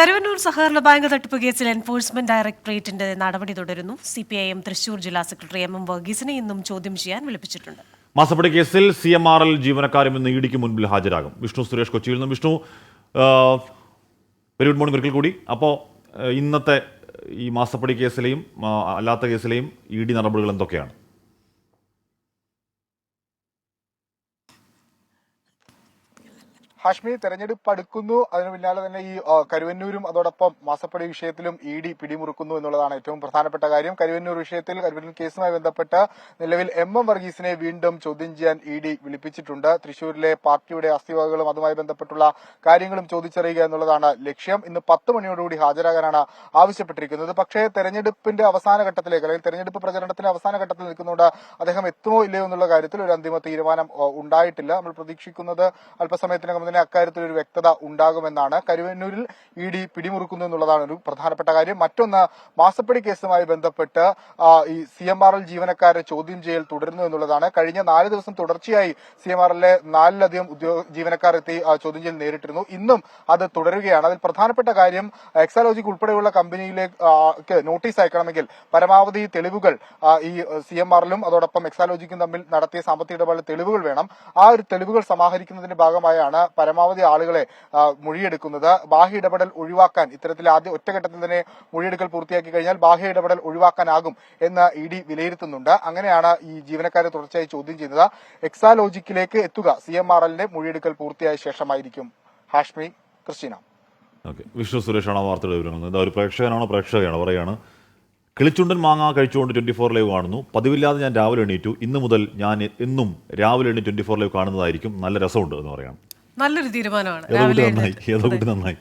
കരുവന്നൂർ സഹകരണ ബാങ്ക് തട്ടിപ്പ് കേസിൽ എൻഫോഴ്സ്മെന്റ് ഡയറക്ടറേറ്റിന്റെ നടപടി തുടരുന്നു. C P I M Thrissur ജില്ലാ സെക്രട്ടറി എം എം വർഗീസിനെ ഇന്നും ചോദ്യം ചെയ്യാൻ വിളിപ്പിച്ചിട്ടുണ്ട്. മാസപ്പടി കേസിൽ സി എം ആർ എൽ ജീവനക്കാരും ഇന്ന് ഇടിക്ക് മുൻപിൽ ഹാജരാകും. വിഷ്ണു സുരേഷ് കൊച്ചിയിൽ നിന്നും. വിഷ്ണു വെരി ഗുഡ് മോർണിംഗ് ഒരിക്കൽ കൂടി. അപ്പോൾ ഇന്നത്തെ ഈ മാസപ്പടി കേസിലെയും അല്ലാത്ത കേസിലെയും ഇ ഡി നടപടികൾ എന്തൊക്കെയാണ്? ഹാഷ്മി തെരഞ്ഞെടുപ്പ് അടുക്കുന്നു അതിന് പിന്നാലെ തന്നെ ഈ കരുവന്നൂരും അതോടൊപ്പം മാസപ്പടി വിഷയത്തിലും ഇ ഡി പിടിമുറുക്കുന്നു എന്നുള്ളതാണ് ഏറ്റവും പ്രധാനപ്പെട്ട കാര്യം. കരുവന്നൂർ വിഷയത്തിൽ കരുവന്നൂർ കേസുമായി ബന്ധപ്പെട്ട് നിലവിൽ എം എം വർഗീസിനെ വീണ്ടും ചോദ്യം ചെയ്യാൻ ഇ ഡി വിളിപ്പിച്ചിട്ടുണ്ട്. തൃശൂരിലെ പാർട്ടിയുടെ അസ്ഥിവകകളും അതുമായി ബന്ധപ്പെട്ടുള്ള കാര്യങ്ങളും ചോദിച്ചറിയുക എന്നുള്ളതാണ് ലക്ഷ്യം. ഇന്ന് പത്ത് മണിയോടുകൂടി ഹാജരാകാനാണ് ആവശ്യപ്പെട്ടിരിക്കുന്നത്. പക്ഷേ തെരഞ്ഞെടുപ്പിന്റെ അവസാന ഘട്ടത്തിലേക്ക് അല്ലെങ്കിൽ തെരഞ്ഞെടുപ്പ് പ്രചരണത്തിന്റെ അവസാന ഘട്ടത്തിൽ നിൽക്കുന്നുണ്ട് അദ്ദേഹം എത്തുമോ ഇല്ലയോ എന്നുള്ള കാര്യത്തിൽ ഒരു അന്തിമ തീരുമാനം ഉണ്ടായിട്ടില്ല. നമ്മൾ പ്രതീക്ഷിക്കുന്നത് അല്പസമയത്തിനകം തന്നെ അക്കാര്യത്തിൽ ഒരു വ്യക്തത ഉണ്ടാകുമെന്നാണ് കരുവന്നൂരിൽ ഇ ഡി പിടിമുറുക്കുന്നു എന്നുള്ളതാണ് ഒരു പ്രധാനപ്പെട്ട കാര്യം. മറ്റൊന്ന് മാസപ്പടി കേസുമായി ബന്ധപ്പെട്ട് ഈ സി എം ആർ എൽ ജീവനക്കാരെ ചോദ്യം ചെയ്യൽ തുടരുന്നു എന്നുള്ളതാണ്. കഴിഞ്ഞ നാല് ദിവസം തുടർച്ചയായി സി എം ആർ എല്ലിലെ നാലിലധികം ജീവനക്കാർ എത്തി ചോദ്യം ചെയ്യൽ നേരിട്ടിരുന്നു. ഇന്നും അത് തുടരുകയാണ്. അതിൽ പ്രധാനപ്പെട്ട കാര്യം എക്സാലോജിക് ഉൾപ്പെടെയുള്ള കമ്പനിയിലേക്ക് നോട്ടീസ് അയക്കണമെങ്കിൽ പരമാവധി തെളിവുകൾ ഈ സി എം ആറിലും അതോടൊപ്പം എക്സാലോജിക്കും തമ്മിൽ നടത്തിയ സാമ്പത്തിക ഇടപാടിൽ തെളിവുകൾ വേണം. ആ ഒരു തെളിവുകൾ സമാഹരിക്കുന്നതിന്റെ ഭാഗമായാണ് പരമാവധി ആളുകളെ മൊഴിയെടുക്കുന്നത്. ബാഹ്യ ഇടപെടൽ ഒഴിവാക്കാൻ ഇത്തരത്തിൽ ആദ്യ ഒറ്റഘട്ടത്തിൽ തന്നെ മൊഴിയെടുക്കൽ പൂർത്തിയാക്കി കഴിഞ്ഞാൽ ബാഹ്യ ഇടപെടൽ ഒഴിവാക്കാനാകും എന്ന് ഇ ഡി വിലയിരുത്തുന്നുണ്ട്. അങ്ങനെയാണ് ഈ ജീവനക്കാരെ തുടർച്ചയായി ചോദ്യം ചെയ്യുന്നത്. എക്സാലോജിക്കിലേക്ക് എത്തുക സി എം ആർ എല്ലിന്റെ മൊഴിയെടുക്കൽ പൂർത്തിയായ ശേഷമായിരിക്കും. ഹാഷ്മി ക്രിസ്റ്റീന. ഓക്കെ. വിഷ്ണു സുരേഷാണ് വാർത്തയുടെ വിവരങ്ങൾ എന്താ ഒരു പ്രേക്ഷകനാണോ പ്രേക്ഷകയാണ് പറയാണ് കിളിച്ചുണ്ടൻ മാങ്ങ കഴിച്ചുകൊണ്ട് ട്വന്റി ഫോർ ലൈവ് കാണുന്നു. പതിവില്ലാതെ ഞാൻ രാവിലെ എണീറ്റു. ഇന്ന് മുതൽ ഞാൻ എന്നും രാവിലെ എണ്ണി ട്വന്റി ഫോർ ലൈവ് കാണുന്നതായിരിക്കും. നല്ല രസമുണ്ട് എന്ന് പറയാണ് നല്ലൊരു തീരുമാനമാണ്. രാവിലെ നന്നായി ഏതോ കൂടി നന്നായി.